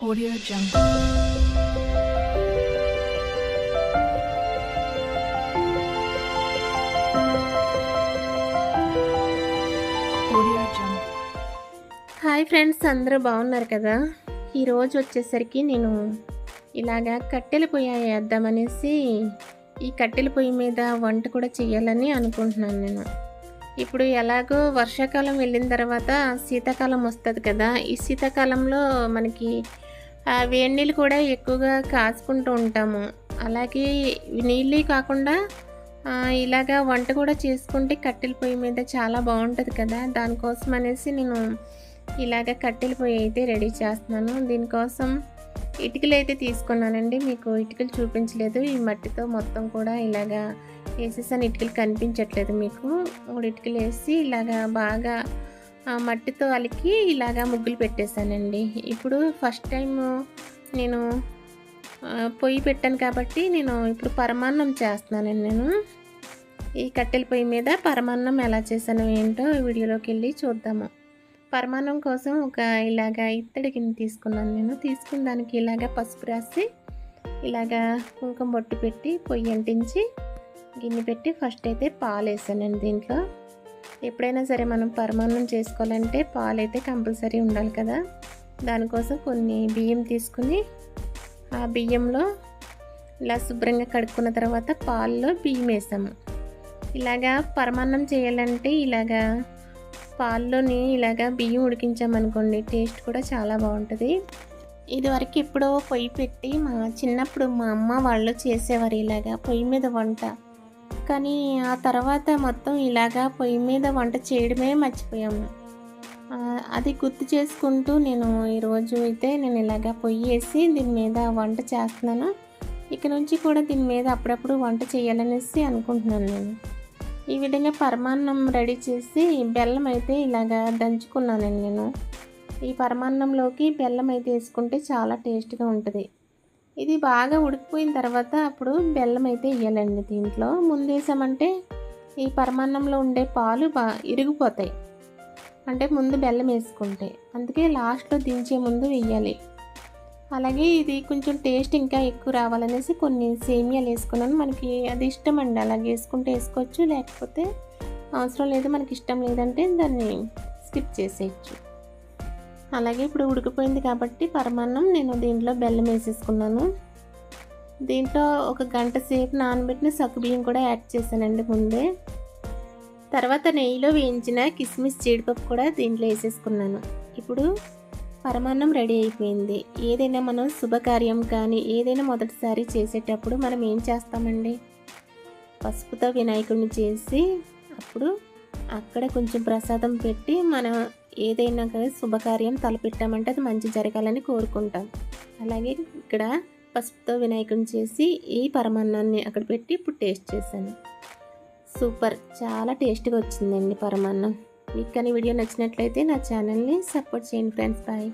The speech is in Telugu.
Audio Jungle. హాయ్ ఫ్రెండ్స్ అందరూ బాగున్నారు కదా? ఈరోజు వచ్చేసరికి నేను ఇలాగా కట్టెల పొయ్యి వేద్దామనేసి ఈ కట్టెల పొయ్యి మీద వంట కూడా చేయాలని అనుకుంటున్నాను నేను. ఇప్పుడు ఎలాగో వర్షాకాలం వెళ్ళిన తర్వాత శీతాకాలం వస్తుంది కదా? ఈ శీతాకాలంలో మనకి వేడి నీళ్ళు కూడా ఎక్కువగా కాసుకుంటూ ఉంటాము. అలాగే నీళ్ళే కాకుండా ఇలాగా వంట కూడా చేసుకుంటే కట్టెల పొయ్యి మీద చాలా బాగుంటుంది కదా. దానికోసం అనేసి నేను ఇలాగ కట్టెల పొయ్యి అయితే రెడీ చేస్తున్నాను. దీనికోసం ఇటుకలు అయితే తీసుకున్నానండి. మీకు ఇటుకలు చూపించలేదు. ఈ మట్టితో మొత్తం కూడా ఇలాగా వేసేసాను. ఇటుకలు కనిపించట్లేదు మీకు. మూడు ఇటుకలు వేసి ఇలాగా బాగా మట్టితో అలికి ఇలాగా ముగ్గులు పెట్టేశానండి. ఇప్పుడు ఫస్ట్ టైం నేను పొయ్యి పెట్టాను కాబట్టి నేను ఇప్పుడు పరమాన్నం చేస్తున్నానండి నేను. ఈ కట్టెల పొయ్యి మీద పరమాన్నం ఎలా చేశాను ఏంటో వీడియోలోకి వెళ్ళి చూద్దాము. పరమాన్నం కోసం ఒక ఇలాగా ఇత్తడి గిన్నె తీసుకున్నాను నేను. తీసుకున్న దానికి ఇలాగా పసుపు రాసి ఇలాగా కుంకుమ బొట్టు పెట్టి పొయ్యి అంటించి గిన్నె పెట్టి ఫస్ట్ అయితే పాలు వేసానండి దీంట్లో. ఎప్పుడైనా సరే మనం పరమాన్నం చేసుకోవాలంటే పాలు అయితే కంపల్సరీ ఉండాలి కదా. దానికోసం కొన్ని బియ్యం తీసుకుని ఆ బియ్యంలో ఇలా శుభ్రంగా కడుక్కున్న తర్వాత పాల్లో బియ్యం వేసాము ఇలాగా పరమాన్నం చేయాలంటే ఇలాగా పాల్లోని ఇలాగా బియ్యం ఉడికించామనుకోండి టేస్ట్ కూడా చాలా బాగుంటుంది. ఇదివరకు ఎప్పుడో పొయ్యి పెట్టి మా చిన్నప్పుడు మా అమ్మ వాళ్ళు చేసేవారు ఇలాగా పొయ్యి మీద వంట. కానీ ఆ తర్వాత మొత్తం ఇలాగా పొయ్యి మీద వంట చేయడమే మర్చిపోయాము అది గుర్తు చేసుకుంటూ నేను ఈరోజు అయితే నేను ఇలాగా పొయ్యి వేసి దీని మీద వంట చేస్తున్నాను. ఇక నుంచి కూడా దీని మీద అప్పుడప్పుడు వంట చేయాలనేసి అనుకుంటున్నాను నేను. ఈ విధంగా పరమాన్నం రెడీ చేసి బెల్లం అయితే ఇలాగా దంచుకున్నానండి నేను. ఈ పరమాన్నంలోకి బెల్లం అయితే వేసుకుంటే చాలా టేస్ట్గా ఉంటుంది. ఇది బాగా ఉడికిపోయిన తర్వాత అప్పుడు బెల్లం అయితే వేయాలండి దీంట్లో. ముందేసామంటే ఈ పరమాన్నంలో ఉండే పాలు బా ఇరిగిపోతాయి. అంటే ముందు బెల్లం వేసుకుంటే. అందుకే లాస్ట్లో దించే ముందు వేయాలి. అలాగే ఇది కొంచెం టేస్ట్ ఇంకా ఎక్కువ రావాలనేసి కొన్ని సేమియాలు వేసుకున్నాను. మనకి అది ఇష్టం అండి అలాగే వేసుకుంటే వేసుకోవచ్చు లేకపోతే అవసరం లేదు మనకి ఇష్టం లేదంటే దాన్ని స్కిప్ చేసేయచ్చు. అలాగే ఇప్పుడు ఉడికిపోయింది కాబట్టి పరమాన్నం నేను దీంట్లో బెల్లం వేసేసుకున్నాను. దీంట్లో ఒక గంట సేపు నానబెట్టిన సగ్గుబియ్యం కూడా యాడ్ చేశానండి ముందే. తర్వాత నెయ్యిలో వేయించిన కిస్మిస్ జీడిపప్పు కూడా దీంట్లో వేసేసుకున్నాను. ఇప్పుడు పరమాన్నం రెడీ అయిపోయింది. ఏదైనా మనం శుభకార్యం కానీ ఏదైనా మొదటిసారి చేసేటప్పుడు మనం ఏం చేస్తామండి? పసుపుతో వినాయకుడిని చేసి అప్పుడు అక్కడ కొంచెం ప్రసాదం పెట్టి మనం ఏదైనా కానీ శుభకార్యం తలపెట్టామంటే అది మంచి జరగాలని కోరుకుంటాం. అలాగే ఇక్కడ పసుపుతో వినాయకుని చేసి ఈ పరమాన్నాన్ని అక్కడ పెట్టి ఇప్పుడు టేస్ట్ చేశాను. సూపర్! చాలా టేస్ట్గా వచ్చిందండి పరమాన్నం. మీకు కానీ వీడియో నచ్చినట్లయితే నా ఛానల్ని సపోర్ట్ చేయండి ఫ్రెండ్స్. బాయ్!